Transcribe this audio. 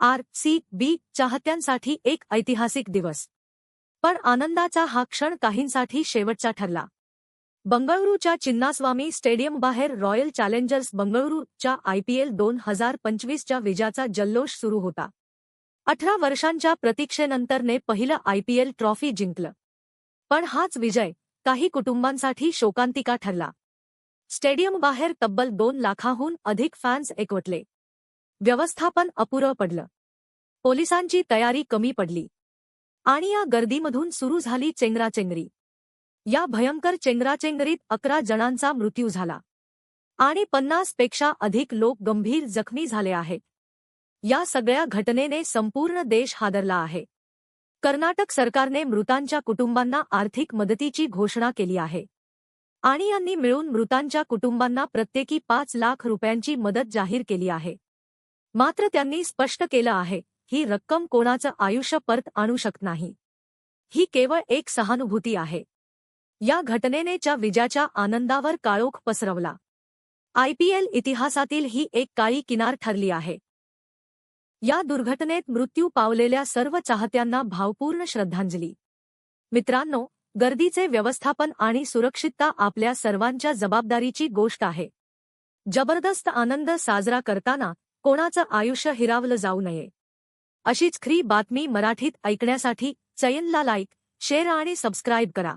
R C B चाहत्यांसाठी एक ऐतिहासिक दिवस. पण आनंदाचा हा क्षण काहींसाठी शेवटचा ठरला. बंगळुरूच्या चिन्नास्वामी स्टेडियमबाहेर रॉयल चॅलेंजर्स बंगळुरूच्या आयपीएल दोन हजार पंचवीसच्या विजयाचा जल्लोष सुरू होता. अठरा वर्षांच्या प्रतीक्षेनंतरने पहिलं आयपीएल ट्रॉफी जिंकलं. पण हाच विजय काही कुटुंबांसाठी शोकांतिका ठरला. स्टेडियमबाहेर तब्बल दोन लाखाहून अधिक फॅन्स एकवटले. व्यवस्थापन अपुरं पडलं. पोलिसांची तयारी कमी पडली. आणि या गर्दीमधून सुरू झाली चेंगराचेंगरी. या भयंकर चेंगराचेंगरीत अकरा जणांचा मृत्यू झाला. आणि पन्नासपेक्षा अधिक लोक गंभीर जखमी झाले आहेत. या सगळ्या घटनेने संपूर्ण देश हादरला आहे. कर्नाटक सरकारने मृतांच्या कुटुंबांना आर्थिक मदतीची घोषणा केली आहे. आणि यांनी मिळून मृतांच्या कुटुंबांना प्रत्येकी पाच लाख रुपयांची मदत जाहीर केली आहे. मात्र त्यांनी स्पष्ट केलं आहे ही रक्कम कोणाचं आयुष्य परत आणू शकत नाही. ही केवळ एक सहानुभूती आहे. या घटनेनेच्या विजाच्या आनंदावर काळोख पसरवला. आयपीएल इतिहासातील ही एक काळी किनार ठरली आहे. या दुर्घटनेत मृत्यू पावलेल्या सर्व चाहत्यांना भावपूर्ण श्रद्धांजली. मित्रांनो गर्दीचे व्यवस्थापन आणि सुरक्षितता आपल्या सर्वांच्या जबाबदारीची गोष्ट आहे. जबरदस्त आनंद साजरा करताना कोणाचं आयुष्य हिरावलं जाऊ नये. अशीच खरी बातमी मराठीत ऐकण्यासाठी चयनला लाईक शेअर आणि सबस्क्राईब करा.